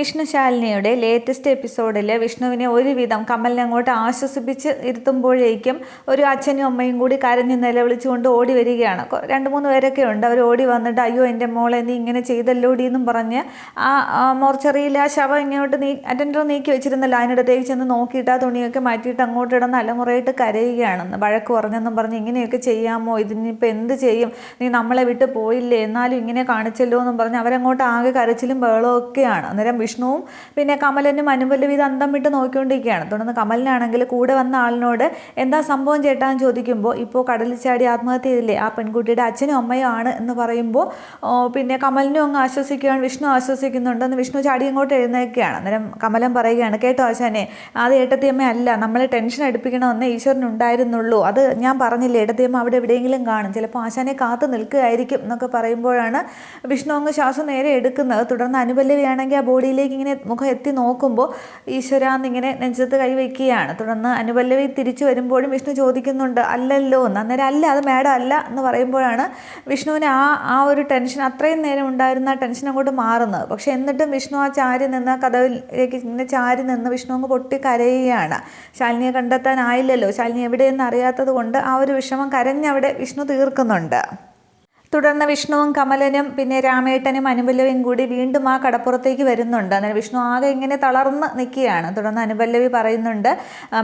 വിഷ്ണുശാലിനിയുടെ latest എപ്പിസോഡിൽ വിഷ്ണുവിനെ ഒരുവിധം കമലിനെ അങ്ങോട്ട് ആശ്വസിപ്പിച്ച് ഇരുത്തുമ്പോഴേക്കും ഒരു അച്ഛനും അമ്മയും കൂടി കരഞ്ഞ് നിലവിളിച്ചുകൊണ്ട് ഓടി വരികയാണ്. രണ്ട് മൂന്ന് പേരൊക്കെ ഉണ്ട്. അവർ ഓടി വന്നിട്ട് അയ്യോ എന്റെ മോളെ നീ ഇങ്ങനെ ചെയ്തല്ലോടി എന്നും പറഞ്ഞ് ആ മോർച്ചറിയിൽ ആ ശവം ഇങ്ങോട്ട് നീ അറ്റൻഡർ നീക്കി വെച്ചിരുന്നല്ലോ. അതിനിടത്തേക്ക് ചെന്ന് നോക്കിയിട്ട് ആ തുണിയൊക്കെ മാറ്റിയിട്ട് അങ്ങോട്ട് ഇടന്ന് അലമുറയിട്ട് കരയുകയാണെന്ന് വഴക്ക് പറഞ്ഞെന്നും പറഞ്ഞ് ഇങ്ങനെയൊക്കെ ചെയ്യാമോ? ഇതിനിപ്പോൾ എന്ത് ചെയ്യും? നീ നമ്മളെ വിട്ട് പോയില്ലേ? എന്നാലും ഇങ്ങനെ കാണിച്ചല്ലോ എന്നും പറഞ്ഞ് അവരങ്ങോട്ട് ആകെ കരച്ചിലും ബഹളവും ഒക്കെയാണ്. അന്നേരം വിഷ്ണുവും പിന്നെ കമലനും അനുപല്ലവി ഇത് അന്തം വിട്ട് നോക്കിക്കൊണ്ടിരിക്കുകയാണ്. തുടർന്ന് കമലിനാണെങ്കിൽ കൂടെ വന്ന ആളിനോട് എന്താ സംഭവം ചേട്ടാന്ന് ചോദിക്കുമ്പോൾ ഇപ്പോൾ കടലിൽ ചാടി ആത്മഹത്യ ചെയ്തില്ലേ? ആ പെൺകുട്ടിയുടെ അച്ഛനും അമ്മയും ആണ് എന്ന് പറയുമ്പോൾ പിന്നെ കമലിനും അങ്ങ് ആശ്വസിക്കുകയാണ് വിഷ്ണു ആശ്വസിക്കുന്നുണ്ട് എന്ന് വിഷ്ണു ചാടി അങ്ങോട്ട് എഴുന്നേക്കുകയാണ് അന്നേരം കമലൻ പറയുകയാണ് കേട്ടോ ആശാനെ അത് ഏട്ടത്തിയമ്മ അല്ല നമ്മളെ ടെൻഷൻ അടുപ്പിക്കണമെന്ന് ഈശ്വരനുണ്ടായിരുന്നുള്ളൂ അത് ഞാൻ പറഞ്ഞില്ല ഏട്ടത്തിയമ്മ അവിടെ എവിടെയെങ്കിലും കാണും. ചിലപ്പോൾ ആശാനെ കാത്തു നിൽക്കുകയായിരിക്കും എന്നൊക്കെ പറയുമ്പോഴാണ് വിഷ്ണു അങ്ങ് ശ്വാസം നേരെ എടുക്കുന്നത്. തുടർന്ന് അനുപല്ലവിയാണെങ്കിൽ ആ ബോഡിയിലേക്ക് ഇങ്ങനെ മുഖം എത്തി നോക്കുമ്പോൾ ഈശ്വര ഇങ്ങനെ നെഞ്ചത്ത് കൈവയ്ക്കുകയാണ് തുടർന്ന് അനുപല്ലവി തിരിച്ചു വരുമ്പോഴും വിഷ്ണു ചോദിക്കുന്നുണ്ട് അല്ലല്ലോ എന്ന്. അന്നേരം അല്ല അത് മാഡം അല്ല എന്ന് പറയുമ്പോഴാണ് വിഷ്ണുവിന് ആ ആ ഒരു ടെൻഷൻ അത്രയും നേരം ഉണ്ടായിരുന്ന ടെൻഷൻ അങ്ങോട്ട് മാറുന്നത്. പക്ഷേ എന്നിട്ടും വിഷ്ണു ആ ചാരി നിന്ന് കഥയിലേക്ക് ഇങ്ങനെ ചാരി നിന്ന് വിഷ്ണു അങ്ങ് പൊട്ടി കരയുകയാണ്. ശാലിനിയെ കണ്ടെത്താനായില്ലല്ലോ. ശാലിനി എവിടെയെന്ന് അറിയാത്തത് കൊണ്ട് ആ ഒരു വിഷമം കരഞ്ഞവിടെ വിഷ്ണു തീർക്കുന്നുണ്ട്. തുടർന്ന് വിഷ്ണുവും കമലനും പിന്നെ രാമേട്ടനും അനുപല്ലവിയും കൂടി വീണ്ടും ആ കടപ്പുറത്തേക്ക് വരുന്നുണ്ട്. അന്നേരം വിഷ്ണു ആകെ ഇങ്ങനെ തളർന്ന് നിൽക്കുകയാണ്. തുടർന്ന് അനുപല്ലവി പറയുന്നുണ്ട്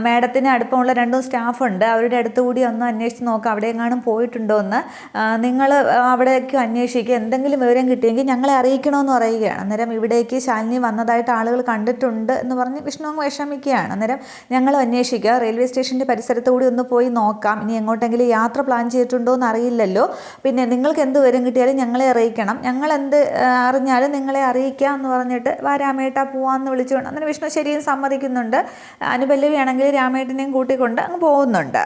മേഡത്തിന് അടുപ്പമുള്ള രണ്ടും സ്റ്റാഫുണ്ട് അവരുടെ അടുത്ത് കൂടി ഒന്ന് അന്വേഷിച്ച് നോക്കാം. അവിടെ എങ്ങാനും പോയിട്ടുണ്ടോ എന്ന് നിങ്ങൾ അവിടേക്ക് അന്വേഷിക്കുക എന്തെങ്കിലും വിവരം കിട്ടിയെങ്കിൽ ഞങ്ങളെ അറിയിക്കണമെന്ന് പറയുകയാണ്. അന്നേരം ഇവിടേക്ക് ശാലിനി വന്നതായിട്ട് ആളുകൾ കണ്ടിട്ടുണ്ട് എന്ന് പറഞ്ഞ് വിഷ്ണു അങ്ങ് വിഷമിക്കുകയാണ്. അന്നേരം ഞങ്ങൾ അന്വേഷിക്കുക റെയിൽവേ സ്റ്റേഷന്റെ പരിസരത്ത് കൂടി ഒന്ന് പോയി നോക്കാം. ഇനി എങ്ങോട്ടെങ്കിലും യാത്ര പ്ലാൻ ചെയ്തിട്ടുണ്ടോ എന്ന് അറിയില്ലല്ലോ. പിന്നെ നിങ്ങൾക്ക് എന്ത് വിവരം കിട്ടിയാലും ഞങ്ങളെ അറിയിക്കണം. ഞങ്ങൾ എന്ത് അറിഞ്ഞാലും നിങ്ങളെ അറിയിക്കാം എന്ന് പറഞ്ഞിട്ട് വാ രാമേട്ട പോവാന്ന് വിളിച്ചുകൊണ്ട് അങ്ങനെ വിഷ്ണു ശരിയും സമ്മതിക്കുന്നുണ്ട്. അനുപല്ലവിയാണെങ്കിൽ രാമേട്ടനെയും കൂട്ടിക്കൊണ്ട് അങ്ങ് പോകുന്നുണ്ട്.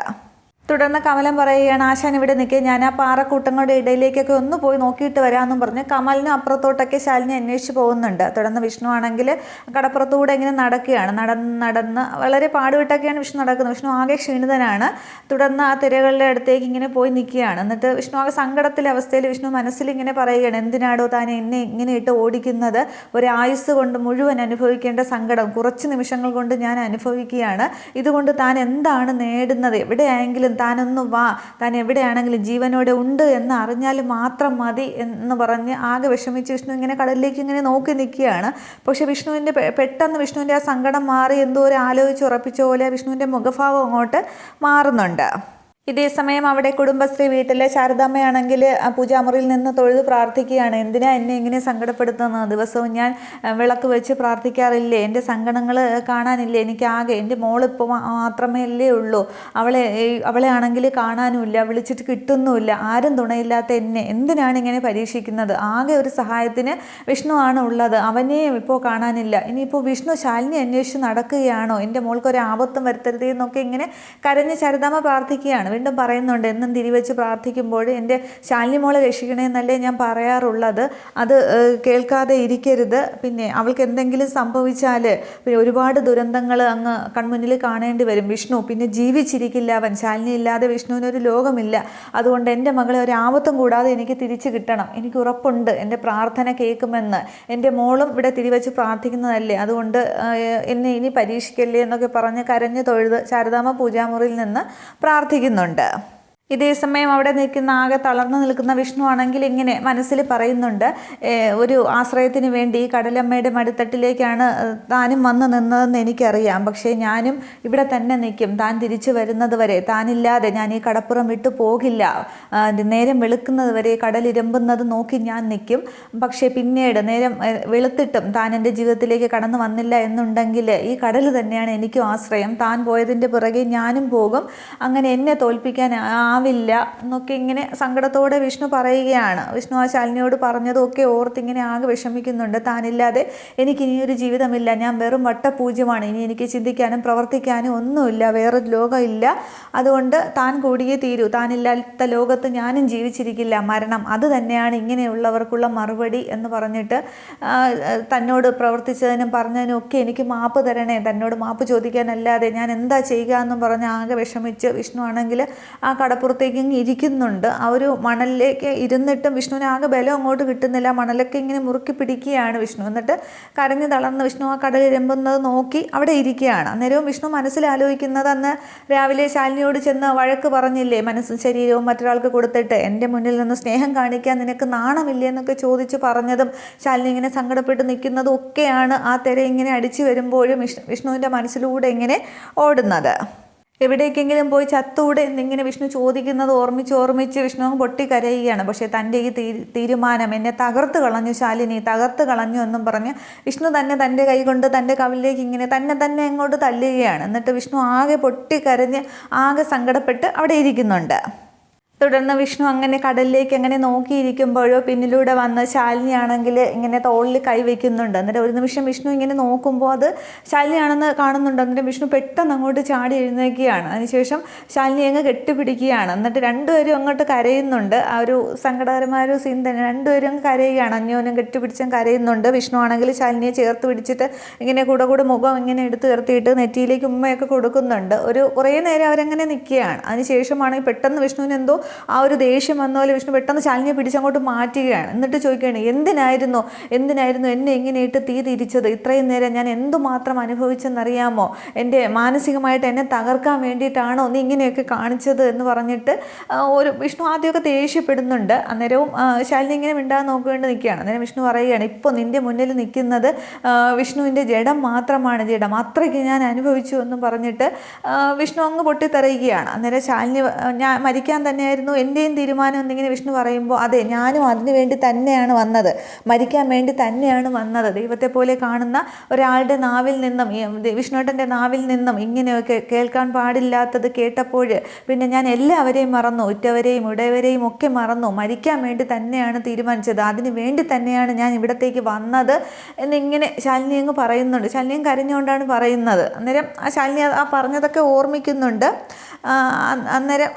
തുടർന്ന് കമലം പറയുകയാണ് ആശാൻ ഇവിടെ നിൽക്കുക ഞാൻ ആ പാറക്കൂട്ടങ്ങളുടെ ഇടയിലേക്കൊക്കെ ഒന്ന് പോയി നോക്കിയിട്ട് വരാമെന്നും പറഞ്ഞ് കമലിനും അപ്പുറത്തോട്ടൊക്കെ ശാലിനി അന്വേഷിച്ച് പോകുന്നുണ്ട്. തുടർന്ന് വിഷ്ണു ആണെങ്കിൽ കടപ്പുറത്തൂടെ ഇങ്ങനെ നടക്കുകയാണ്. നടന്ന് നടന്ന് വളരെ പാടുവിട്ടൊക്കെയാണ് വിഷ്ണു നടക്കുന്നത്. വിഷ്ണു ആകെ ക്ഷീണിതനാണ്. തുടർന്ന് ആ തിരകളുടെ അടുത്തേക്ക് ഇങ്ങനെ പോയി നിൽക്കുകയാണ്. എന്നിട്ട് വിഷ്ണു ആകെ സങ്കടത്തിലെ അവസ്ഥയിൽ വിഷ്ണു മനസ്സിൽ ഇങ്ങനെ പറയുകയാണ് എന്തിനാടോ താൻ എന്നെ ഇങ്ങനെ ഇട്ട് ഓടിക്കുന്നത്? ഒരു കൊണ്ട് മുഴുവൻ അനുഭവിക്കേണ്ട സങ്കടം. കുറച്ച് നിമിഷങ്ങൾ കൊണ്ട് ഞാൻ അനുഭവിക്കുകയാണ്. ഇതുകൊണ്ട് താൻ എന്താണ് നേടുന്നത്? എവിടെയായെങ്കിലും താനൊന്ന് വാ. താൻ എവിടെയാണെങ്കിലും ജീവനോടെ ഉണ്ട് എന്ന് അറിഞ്ഞാൽ മാത്രം മതി എന്ന് പറഞ്ഞ് ആകെ വിഷമിച്ച് വിഷ്ണു ഇങ്ങനെ കടലിലേക്ക് ഇങ്ങനെ നോക്കി നിൽക്കുകയാണ്. പക്ഷേ വിഷ്ണുവിന്റെ പെട്ടെന്ന് വിഷ്ണുവിന്റെ ആ സങ്കടം മാറി എന്തോ ഒരു ആലോചിച്ച് ഉറപ്പിച്ച പോലെ വിഷ്ണുവിന്റെ മുഖഭാവം അങ്ങോട്ട് മാറുന്നുണ്ട്. ഇതേ സമയം അവിടെ കുടുംബശ്രീ വീട്ടിലെ ശാരദാമ്മയാണെങ്കിൽ പൂജാമുറിയിൽ നിന്ന് തൊഴുത് പ്രാർത്ഥിക്കുകയാണ്. എന്തിനാ എന്നെ ഇങ്ങനെ സങ്കടപ്പെടുത്തുന്ന ദിവസവും ഞാൻ വിളക്ക് വെച്ച് പ്രാർത്ഥിക്കാറില്ലേ? എന്റെ സങ്കടങ്ങൾ കാണാനില്ലേ? എനിക്ക് ആകെ എന്റെ മോളിപ്പോൾ മാത്രമേ അല്ലേ ഉള്ളൂ. അവളെ അവളെ ആണെങ്കിൽ കാണാനുമില്ല വിളിച്ചിട്ട് കിട്ടുന്നുമില്ല. ആരും തുണയില്ലാത്ത എന്നെ. എന്തിനാണ് ഇങ്ങനെ പരീക്ഷിക്കുന്നത്? ആകെ ഒരു സഹായത്തിന് വിഷ്ണു ആണ് ഉള്ളത്. അവനെയും ഇപ്പോൾ കാണാനില്ല. ഇനിയിപ്പോൾ വിഷ്ണു ശാലിനി അന്വേഷിച്ച് നടക്കുകയാണോ? എന്റെ മോൾക്ക് ഒരു ആപത്തും വരുത്തരുതേ എന്നൊക്കെ ഇങ്ങനെ കരഞ്ഞ് ശരദാമ്മ പ്രാർത്ഥിക്കുകയാണ്. വീണ്ടും പറയുന്നുണ്ട് എന്നും തിരിവെച്ച് പ്രാർത്ഥിക്കുമ്പോൾ എന്റെ ശാലിനിമോൾ മോളെ രക്ഷിക്കണേ എന്നല്ലേ ഞാൻ പറയാറുള്ളത്. അത് കേൾക്കാതെ ഇരിക്കരുത്. പിന്നെ അവൾക്ക് എന്തെങ്കിലും സംഭവിച്ചാൽ പിന്നെ ഒരുപാട് ദുരന്തങ്ങൾ അങ്ങ് കൺമുന്നിൽ കാണേണ്ടി വരും. വിഷ്ണു പിന്നെ ജീവിച്ചിരിക്കില്ല അവൻ. ശാലിനി ഇല്ലാതെ വിഷ്ണുവിനൊരു ലോകമില്ല. അതുകൊണ്ട് എന്റെ മകളെ ഒരു ആപത്തും കൂടാതെ എനിക്ക് തിരിച്ചു കിട്ടണം. എനിക്ക് ഉറപ്പുണ്ട്. എന്റെ പ്രാർത്ഥന കേൾക്കുമെന്ന്. എന്റെ മോളും ഇവിടെ തിരിവെച്ച് പ്രാർത്ഥിക്കുന്നതല്ലേ. അതുകൊണ്ട് എന്നെ ഇനി പരീക്ഷിക്കല്ലേ എന്നൊക്കെ പറഞ്ഞ് കരഞ്ഞ് തൊഴുത് ശാരദാമ്മ പൂജാമുറിയിൽ നിന്ന് പ്രാർത്ഥിക്കുന്നുണ്ട് ഇതേ സമയം അവിടെ നിൽക്കുന്ന ആകെ തളർന്നു നിൽക്കുന്ന വിഷ്ണു ആണെങ്കിൽ ഇങ്ങനെ മനസ്സിൽ പറയുന്നുണ്ട് ഒരു ആശ്രയത്തിന് വേണ്ടി കടലമ്മയുടെ മടിത്തട്ടിലേക്കാണ് താനും വന്ന് നിന്നതെന്ന് എനിക്കറിയാം. പക്ഷേ ഞാനും ഇവിടെ തന്നെ നിൽക്കും. താൻ തിരിച്ചു വരുന്നത് വരെ താനില്ലാതെ ഞാൻ ഈ കടപ്പുറം വിട്ടു പോകില്ല. നേരം വെളുക്കുന്നത് വരെ കടലിരമ്പുന്നത് നോക്കി ഞാൻ നിൽക്കും. പക്ഷേ പിന്നീട് നേരം വെളുത്തിട്ടും താൻ എന്റെ ജീവിതത്തിലേക്ക് കടന്നു വന്നില്ല എന്നുണ്ടെങ്കിൽ ഈ കടൽ തന്നെയാണ് എനിക്കും ആശ്രയം. താൻ പോയതിന്റെ പുറകെ ഞാനും പോകും. അങ്ങനെ എന്നെ തോൽപ്പിക്കാൻ ആവില്ല എന്നൊക്കെ ഇങ്ങനെ സങ്കടത്തോടെ വിഷ്ണു പറയുകയാണ്. വിഷ്ണു ആ ശാലിനിയോട് പറഞ്ഞതൊക്കെ ഓർത്ത് ഇങ്ങനെ ആകെ വിഷമിക്കുന്നുണ്ട്. താനില്ലാതെ എനിക്ക് ഇനിയൊരു ജീവിതമില്ല. ഞാൻ വെറും വട്ടപൂജ്യമാണ്. ഇനി എനിക്ക് ചിന്തിക്കാനും പ്രവർത്തിക്കാനും ഒന്നുമില്ല. വേറൊരു ലോകമില്ല. അതുകൊണ്ട് താൻ കൂടിയേ തീരൂ. താനില്ലാത്ത ലോകത്ത് ഞാനും ജീവിച്ചിരിക്കില്ല. മരണം അത് തന്നെയാണ് ഇങ്ങനെയുള്ളവർക്കുള്ള മറുപടി എന്ന് പറഞ്ഞിട്ട് തന്നോട് പ്രവർത്തിച്ചതിനും പറഞ്ഞതിനും ഒക്കെ എനിക്ക് മാപ്പ് തരണേ. തന്നോട് മാപ്പ് ചോദിക്കാനല്ലാതെ ഞാൻ എന്താ ചെയ്യുക എന്നും പറഞ്ഞ് ആകെ വിഷമിച്ച് വിഷ്ണു ആണെങ്കിൽ ആ കടപ്പുറം കടപ്പുറത്തേക്ക് ഇങ്ങ് ഇരിക്കുന്നുണ്ട്. ആ ഒരു മണലിലേക്ക് ഇരുന്നിട്ടും വിഷ്ണുവിന് ആകെ ബലം അങ്ങോട്ട് കിട്ടുന്നില്ല. മണലൊക്കെ ഇങ്ങനെ മുറുക്കി പിടിക്കുകയാണ് വിഷ്ണു. എന്നിട്ട് കരഞ്ഞു തളർന്ന് വിഷ്ണു ആ കടൽ ഇരമ്പുന്നത് നോക്കി അവിടെ ഇരിക്കുകയാണ്. അന്നേരവും വിഷ്ണു മനസ്സിലാലോചിക്കുന്നത് അന്ന് രാവിലെ ശാലിനിയോട് ചെന്ന് വഴക്ക് പറഞ്ഞില്ലേ മനസ്സും ശരീരവും മറ്റൊരാൾക്ക് കൊടുത്തിട്ട് എന്റെ മുന്നിൽ നിന്ന് സ്നേഹം കാണിക്കാൻ നിനക്ക് നാണമില്ലേ? എന്നൊക്കെ ചോദിച്ച് പറഞ്ഞതും ശാലിനി ഇങ്ങനെ സങ്കടപ്പെട്ട് നിൽക്കുന്നതും ഒക്കെയാണ് ആ തിര ഇങ്ങനെ അടിച്ചു വരുമ്പോഴും വിഷ്ണു വിഷ്ണുവിന്റെ മനസ്സിലൂടെ ഇങ്ങനെ ഓടുന്നത്. എവിടേക്കെങ്കിലും പോയി ചത്തൂടെ എന്നിങ്ങനെ വിഷ്ണു ചോദിക്കുന്നത് ഓർമ്മിച്ച് ഓർമ്മിച്ച് വിഷ്ണു പൊട്ടിക്കരയുകയാണ്. പൊട്ടി കരയുകയാണ് പക്ഷേ തന്റെ ഈ തീരുമാനം എന്നെ തകർത്ത് കളഞ്ഞു ശാലിനി തകർത്ത് കളഞ്ഞു എന്നും പറഞ്ഞ് വിഷ്ണു തന്നെ തന്റെ കൈ കൊണ്ട് തന്റെ കവിലേക്ക് ഇങ്ങനെ തന്നെ തന്നെ അങ്ങോട്ട് തല്ലുകയാണ്. എന്നിട്ട് വിഷ്ണു ആകെ പൊട്ടിക്കരഞ്ഞ് ആകെ സങ്കടപ്പെട്ട് അവിടെ ഇരിക്കുന്നുണ്ട്. തുടർന്ന് വിഷ്ണു അങ്ങനെ കടലിലേക്ക് അങ്ങനെ നോക്കിയിരിക്കുമ്പോഴോ പിന്നിലൂടെ വന്ന് ശാലിനിയാണെങ്കിൽ ഇങ്ങനെ തോളിൽ കൈവയ്ക്കുന്നുണ്ട് എന്നിട്ട് ഒരു നിമിഷം വിഷ്ണു ഇങ്ങനെ നോക്കുമ്പോൾ അത് ശാലിനിയാണെന്ന് കാണുന്നുണ്ട്. എന്നിട്ട് വിഷ്ണു പെട്ടെന്ന് അങ്ങോട്ട് ചാടി എഴുന്നേക്കുകയാണ് അതിനുശേഷം ശാലിനി അങ്ങ് കെട്ടിപ്പിടിക്കുകയാണ്. എന്നിട്ട് രണ്ടുപേരും അങ്ങോട്ട് കരയുന്നുണ്ട്. ആ ഒരു സങ്കടകരമായ ഒരു സീൻ തന്നെ. രണ്ടുപേരും അങ്ങ് കരയുകയാണ്. അന്യോനും കെട്ടിപ്പിടിച്ചും കരയുന്നുണ്ട്. വിഷ്ണു ആണെങ്കിൽ ശാലിനിയെ ചേർത്ത് പിടിച്ചിട്ട് ഇങ്ങനെ കൂടെ കൂടെ മുഖം ഇങ്ങനെ എടുത്ത് ഉയർത്തിയിട്ട് നെറ്റിയിലേക്ക് ഉമ്മയൊക്കെ കൊടുക്കുന്നുണ്ട്. ഒരു കുറേ നേരം അവരങ്ങനെ നിൽക്കുകയാണ്. അതിനുശേഷമാണ് ഈ പെട്ടെന്ന് വിഷ്ണുവിന് എന്തോ ആ ഒരു ദേഷ്യം വന്ന പോലെ വിഷ്ണു പെട്ടെന്ന് ശാലിനിയെ പിടിച്ചങ്ങോട്ട് മാറ്റുകയാണ്. എന്നിട്ട് ചോദിക്കുകയാണ് എന്തിനായിരുന്നു? എന്തിനായിരുന്നു എന്നെ എങ്ങനെയിട്ട് തീ തിരിച്ചത്? ഇത്രയും നേരം ഞാൻ എന്തുമാത്രം അനുഭവിച്ചെന്നറിയാമോ? എന്റെ മാനസികമായിട്ട് എന്നെ തകർക്കാൻ വേണ്ടിയിട്ടാണോ നീ ഇങ്ങനെയൊക്കെ കാണിച്ചത്? എന്ന് പറഞ്ഞിട്ട് ഒരു വിഷ്ണു ആദ്യമൊക്കെ ദേഷ്യപ്പെടുന്നുണ്ട്. അന്നേരവും ശാലിനി ഇങ്ങനെ മിണ്ടാതെ നോക്കേണ്ടി നിൽക്കുകയാണ്. അന്നേരം വിഷ്ണു പറയുകയാണ് ഇപ്പോൾ നിന്റെ മുന്നിൽ നിൽക്കുന്നത് വിഷ്ണുവിന്റെ ജഡം മാത്രമാണ് ജഡം. അത്രയ്ക്ക് ഞാൻ അനുഭവിച്ചു എന്ന് പറഞ്ഞിട്ട് വിഷ്ണു അങ്ങ് പൊട്ടിത്തെറിയുകയാണ്. അന്നേരം ശാലിനി ഞാൻ മരിക്കാൻ തന്നെയായിരുന്നു എന്റെയും തീരുമാനം എന്നിങ്ങനെ വിഷ്ണു പറയുമ്പോൾ അതെ ഞാനും അതിനു വേണ്ടി തന്നെയാണ് വന്നത്. മരിക്കാൻ വേണ്ടി തന്നെയാണ് വന്നത്. ദൈവത്തെ പോലെ കാണുന്ന ഒരാളുടെ നാവിൽ നിന്നും വിഷ്ണുട്ടന്റെ നാവിൽ നിന്നും ഇങ്ങനെയൊക്കെ കേൾക്കാൻ പാടില്ലാത്തത് കേട്ടപ്പോൾ പിന്നെ ഞാൻ എല്ലാവരെയും മറന്നു ഉറ്റവരെയും ഉടയവരെയും ഒക്കെ മറന്നു. മരിക്കാൻ വേണ്ടി തന്നെയാണ് തീരുമാനിച്ചത്. അതിന് വേണ്ടി തന്നെയാണ് ഞാൻ ഇവിടത്തേക്ക് വന്നത് എന്നിങ്ങനെ ശാലിനി അങ്ങ് പറയുന്നുണ്ട്. ശാലിനി കരഞ്ഞുകൊണ്ടാണ് പറയുന്നത്. അന്നേരം ആ ശാലിനി ആ പറഞ്ഞതൊക്കെ ഓർമ്മിക്കുന്നുണ്ട്. അന്നേരം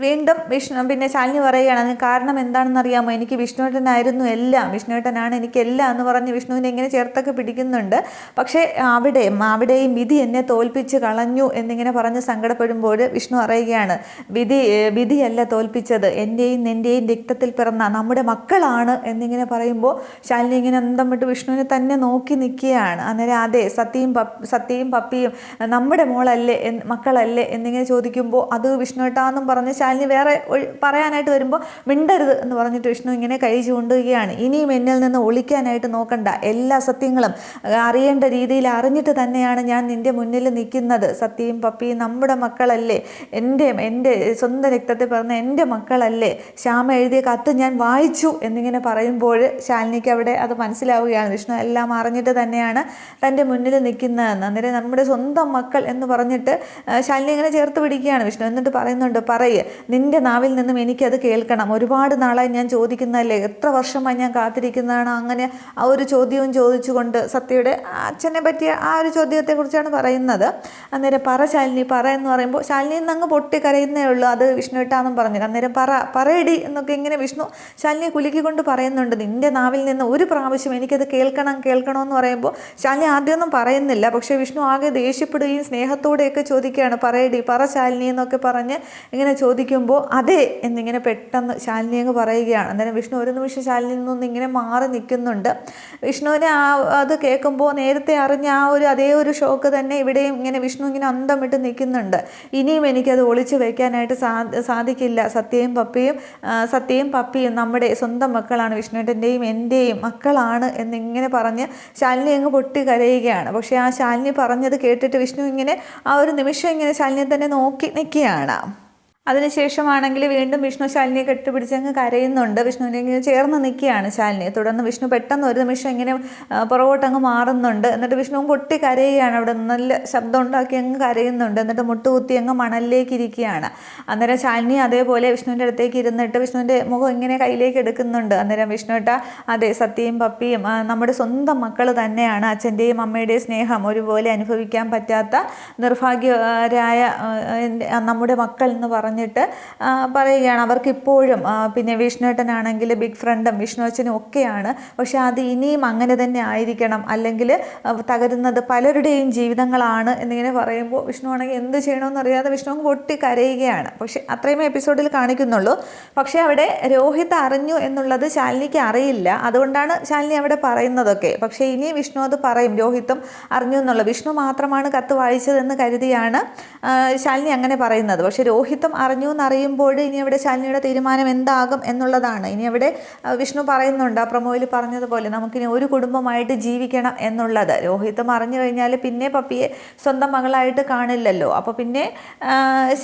വീണ്ടും വിഷ്ണു പിന്നെ ശാലിനി പറയുകയാണ് അതിന് കാരണം എന്താണെന്ന് അറിയാമോ? എനിക്ക് വിഷ്ണുവേട്ടനായിരുന്നു എല്ലാം. വിഷ്ണുവേട്ടനാണ് എനിക്ക് എല്ലാം എന്ന് പറഞ്ഞ് വിഷ്ണുവിനെ ഇങ്ങനെ ചേർത്തൊക്കെ പിടിക്കുന്നുണ്ട്. പക്ഷേ അവിടെ അവിടെയും വിധി എന്നെ തോൽപ്പിച്ച് കളഞ്ഞു എന്നിങ്ങനെ പറഞ്ഞ് സങ്കടപ്പെടുമ്പോൾ വിഷ്ണു അറിയുകയാണ് വിധി വിധിയല്ല തോൽപ്പിച്ചത്. എന്റെയും നിന്റെയും രക്തത്തിൽ പിറന്ന നമ്മുടെ മക്കളാണ് എന്നിങ്ങനെ പറയുമ്പോൾ ശാലിനി ഇങ്ങനെ അന്തം വിട്ട് വിഷ്ണുവിനെ തന്നെ നോക്കി നിൽക്കുകയാണ്. അന്നേരം അതെ സത്യയും പപ്പ് സത്യയും പപ്പിയും നമ്മുടെ മോളല്ലേ മക്കളല്ലേ എന്നിങ്ങനെ ചോദിക്കുമ്പോൾ അത് വിഷ്ണുവേട്ടാന്നും പറഞ്ഞ് ശാലിനി വേറെ പറയാനായിട്ട് വരുമ്പോൾ മിണ്ടരുത് എന്ന് പറഞ്ഞിട്ട് വിഷ്ണു ഇങ്ങനെ കൈ ചൂണ്ടുകയാണ്. ഇനിയും എന്നിൽ നിന്ന് ഒളിക്കാനായിട്ട് നോക്കണ്ട. എല്ലാ സത്യങ്ങളും അറിയേണ്ട രീതിയിൽ അറിഞ്ഞിട്ട് തന്നെയാണ് ഞാൻ നിന്റെ മുന്നിൽ നിൽക്കുന്നത്. സത്യയും പപ്പിയും നമ്മുടെ മക്കളല്ലേ? എന്റെ എന്റെ സ്വന്തം രക്തത്തിൽ പറഞ്ഞ എന്റെ മക്കളല്ലേ? ശ്യാമ എഴുതിയ കത്ത് ഞാൻ വായിച്ചു എന്നിങ്ങനെ പറയുമ്പോൾ ശാലിനിക്ക് അവിടെ അത് മനസ്സിലാവുകയാണ്. വിഷ്ണു എല്ലാം അറിഞ്ഞിട്ട് തന്നെയാണ് തന്റെ മുന്നിൽ നിൽക്കുന്നതെന്ന് അന്നേരം നമ്മുടെ സ്വന്തം മക്കൾ എന്ന് പറഞ്ഞിട്ട് ശാലിനി ഇങ്ങനെ ചേർത്ത് പിടിക്കുകയാണ് വിഷ്ണു. എന്നിട്ട് പറയുന്നുണ്ട് പറയ് നിന്റെ നാവിൽ നിന്നും എനിക്കത് കേൾക്കണം. ഒരുപാട് നാളായി ഞാൻ ചോദിക്കുന്നതല്ലേ? എത്ര വർഷമായി ഞാൻ കാത്തിരിക്കുന്നതാണ്? അങ്ങനെ ആ ഒരു ചോദ്യവും ചോദിച്ചുകൊണ്ട് സത്യയുടെ അച്ഛനെ പറ്റിയ ആ ഒരു ചോദ്യത്തെക്കുറിച്ചാണ് പറയുന്നത്. അന്നേരം പറ ശാലിനി പറ എന്ന് പറയുമ്പോൾ ശാലിനി അങ്ങ് പൊട്ടി കരയുന്നേ ഉള്ളൂ. അത് വിഷ്ണു ഇട്ടാന്നും പറഞ്ഞു. അന്നേരം പറ പറയടി എന്നൊക്കെ ഇങ്ങനെ വിഷ്ണു ശാലിനിയെ കുലുക്കിക്കൊണ്ട് പറയുന്നുണ്ട്. നിന്റെ നാവിൽ നിന്ന് ഒരു പ്രാവശ്യം എനിക്കത് കേൾക്കണം കേൾക്കണമെന്ന് പറയുമ്പോൾ ശാലിനി ആദ്യമൊന്നും പറയുന്നില്ല. പക്ഷേ വിഷ്ണു ആകെ ദേഷ്യപ്പെടുകയും സ്നേഹത്തോടെയൊക്കെ ചോദിക്കുകയാണ്. പറയടി പറ ശാലിനി എന്നൊക്കെ പറഞ്ഞ് ഇങ്ങനെ ചോദിക്കുമ്പോൾ അതെ എന്നിങ്ങനെ പെട്ടെന്ന് ശാലിനി അങ്ങ് പറയുകയാണ്. അന്നേരം വിഷ്ണു ഒരു നിമിഷം ശാലിനിയിൽ നിന്ന് ഇങ്ങനെ മാറി നിൽക്കുന്നുണ്ട്. വിഷ്ണുവിനെ ആ അത് കേൾക്കുമ്പോൾ നേരത്തെ അറിഞ്ഞ ആ ഒരു അതേ ഒരു ഷോക്ക് തന്നെ ഇവിടെയും ഇങ്ങനെ വിഷ്ണു ഇങ്ങനെ അന്തം വിട്ട് നിൽക്കുന്നുണ്ട്. ഇനിയും എനിക്കത് ഒളിച്ചു വയ്ക്കാനായിട്ട് സാ സാധിക്കില്ല. സത്യയും പപ്പിയും സത്യയും പപ്പിയും നമ്മുടെ സ്വന്തം മക്കളാണ്. വിഷ്ണുവിന്റെയും എന്റെയും മക്കളാണ് എന്നിങ്ങനെ പറഞ്ഞ് ശാലിനി അങ്ങ് പൊട്ടി കരയുകയാണ്. പക്ഷേ ആ ശാലിനി പറഞ്ഞത് കേട്ടിട്ട് വിഷ്ണു ഇങ്ങനെ ആ ഒരു നിമിഷം ഇങ്ങനെ ശാലിനിയെ തന്നെ നോക്കി നിൽക്കുകയാണ്. അതിനുശേഷമാണെങ്കിൽ വീണ്ടും വിഷ്ണു ശാലിനിയെ കെട്ടിപ്പിടിച്ചങ്ങ് കരയുന്നുണ്ട്. വിഷ്ണുവിനെ ഇങ്ങനെ ചേർന്ന് നിൽക്കുകയാണ് ശാലിനി. തുടർന്ന് വിഷ്ണു പെട്ടെന്ന് ഒരു നിമിഷം ഇങ്ങനെ പുറകോട്ടങ്ങ് മാറുന്നുണ്ട്. എന്നിട്ട് വിഷ്ണുവും പൊട്ടി കരയുകയാണ് അവിടെ. നല്ല ശബ്ദം ഉണ്ടാക്കി അങ്ങ് കരയുന്നുണ്ട്. എന്നിട്ട് മുട്ടുകുത്തി അങ്ങ് മണലിലേക്ക് ഇരിക്കുകയാണ്. അന്നേരം ശാലിനി അതേപോലെ വിഷ്ണുവിന്റെ അടുത്തേക്ക് ഇരുന്നിട്ട് വിഷ്ണുവിന്റെ മുഖം ഇങ്ങനെ കയ്യിലേക്ക് എടുക്കുന്നുണ്ട്. അന്നേരം വിഷ്ണുട്ട അതെ സത്യയും പപ്പിയും നമ്മുടെ സ്വന്തം മക്കൾ തന്നെയാണ്. അച്ഛന്റെയും അമ്മയുടെയും സ്നേഹം ഒരുപോലെ അനുഭവിക്കാൻ പറ്റാത്ത നിർഭാഗ്യരായ നമ്മുടെ മക്കൾ എന്ന് പറഞ്ഞ് പറഞ്ഞിട്ട് പറയുകയാണ്. അവർക്ക് ഇപ്പോഴും ആ, പിന്നെ വിഷ്ണുവേട്ടനാണെങ്കിൽ ബിഗ് ഫ്രണ്ടും വിഷ്ണു അച്ഛനും ഒക്കെയാണ്. പക്ഷേ അത് ഇനിയും അങ്ങനെ തന്നെ ആയിരിക്കണം. അല്ലെങ്കിൽ തകരുന്നത് പലരുടെയും ജീവിതങ്ങളാണ് എന്നിങ്ങനെ പറയുമ്പോൾ വിഷ്ണു ആണെങ്കിൽ എന്ത് ചെയ്യണമെന്ന് അറിയാതെ വിഷ്ണു പൊട്ടി കരയുകയാണ്. പക്ഷേ അത്രയും എപ്പിസോഡിൽ കാണിക്കുന്നുള്ളൂ. പക്ഷേ അവിടെ രോഹിത് അറിഞ്ഞു എന്നുള്ളത് ശാലിനിക്ക് അറിയില്ല. അതുകൊണ്ടാണ് ശാലിനി അവിടെ പറയുന്നതൊക്കെ. പക്ഷേ ഇനി വിഷ്ണു അത് പറയും. രോഹിത്തും അറിഞ്ഞു എന്നുള്ളത്. വിഷ്ണു മാത്രമാണ് കത്ത് വായിച്ചതെന്ന് കരുതിയാണ് ശാലിനി അങ്ങനെ പറയുന്നത്. പക്ഷേ രോഹിത്തും അറിഞ്ഞു എന്നറിയുമ്പോൾ ഇനി അവിടെ ശാലിനിയുടെ തീരുമാനം എന്താകും എന്നുള്ളതാണ്. ഇനി അവിടെ വിഷ്ണു പറയുന്നുണ്ട് ആ പ്രൊമോയിൽ പറഞ്ഞതുപോലെ നമുക്കിനി ഒരു കുടുംബമായിട്ട് ജീവിക്കണം എന്നുള്ളത്. രോഹിത്തും അറിഞ്ഞു കഴിഞ്ഞാൽ പിന്നെ പപ്പിയെ സ്വന്തം മകളായിട്ട് കാണില്ലല്ലോ. അപ്പോൾ പിന്നെ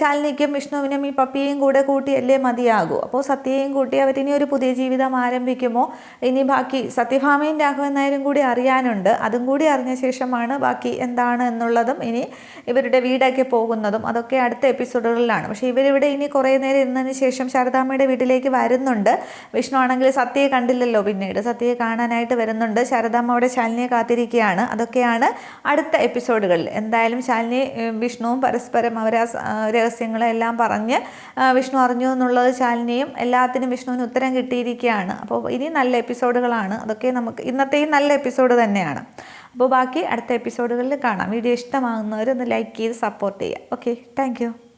ശാലിനിക്കും വിഷ്ണുവിനും ഈ പപ്പിയെയും കൂടെ കൂട്ടിയല്ലേ മതിയാകൂ. അപ്പോൾ സത്യയെയും കൂട്ടി അവരിനി ഒരു പുതിയ ജീവിതം ആരംഭിക്കുമോ? ഇനി ബാക്കി സത്യഭാമയും രാഘവൻ നായരും കൂടി അറിയാനുണ്ട്. അതും കൂടി അറിഞ്ഞ ശേഷമാണ് ബാക്കി എന്താണ് എന്നുള്ളതും ഇനി ഇവരുടെ വീടൊക്കെ പോകുന്നതും. അതൊക്കെ അടുത്ത എപ്പിസോഡുകളിലാണ്. പക്ഷേ ഇവരിവിടെ ഇനി കുറേ നേരം ഇരുന്നതിന് ശേഷം ശാരദാമ്മയുടെ വീട്ടിലേക്ക് വരുന്നുണ്ട്. വിഷ്ണു ആണെങ്കിൽ സത്യയെ കണ്ടില്ലല്ലോ പിന്നീട്. സത്യയെ കാണാനായിട്ട് വരുന്നുണ്ട്. ശാരദാമ്മ അവിടെ ശാലിനിയെ കാത്തിരിക്കുകയാണ്. അതൊക്കെയാണ് അടുത്ത എപ്പിസോഡുകളിൽ. എന്തായാലും ശാലിനി വിഷ്ണുവും പരസ്പരം അവർ ആ രഹസ്യങ്ങളെല്ലാം പറഞ്ഞ് വിഷ്ണു അറിഞ്ഞു എന്നുള്ളത് ശാലിനിയും എല്ലാത്തിനും വിഷ്ണുവിന് ഉത്തരം കിട്ടിയിരിക്കുകയാണ്. അപ്പോൾ ഇനി നല്ല എപ്പിസോഡുകളാണ്. അതൊക്കെ നമുക്ക് ഇന്നത്തെയും നല്ല എപ്പിസോഡ് തന്നെയാണ്. അപ്പോൾ ബാക്കി അടുത്ത എപ്പിസോഡുകളിൽ കാണാം. വീഡിയോ ഇഷ്ടമാകുന്നവർ ഒന്ന് ലൈക്ക് ചെയ്ത് സപ്പോർട്ട് ചെയ്യുക. Okay thank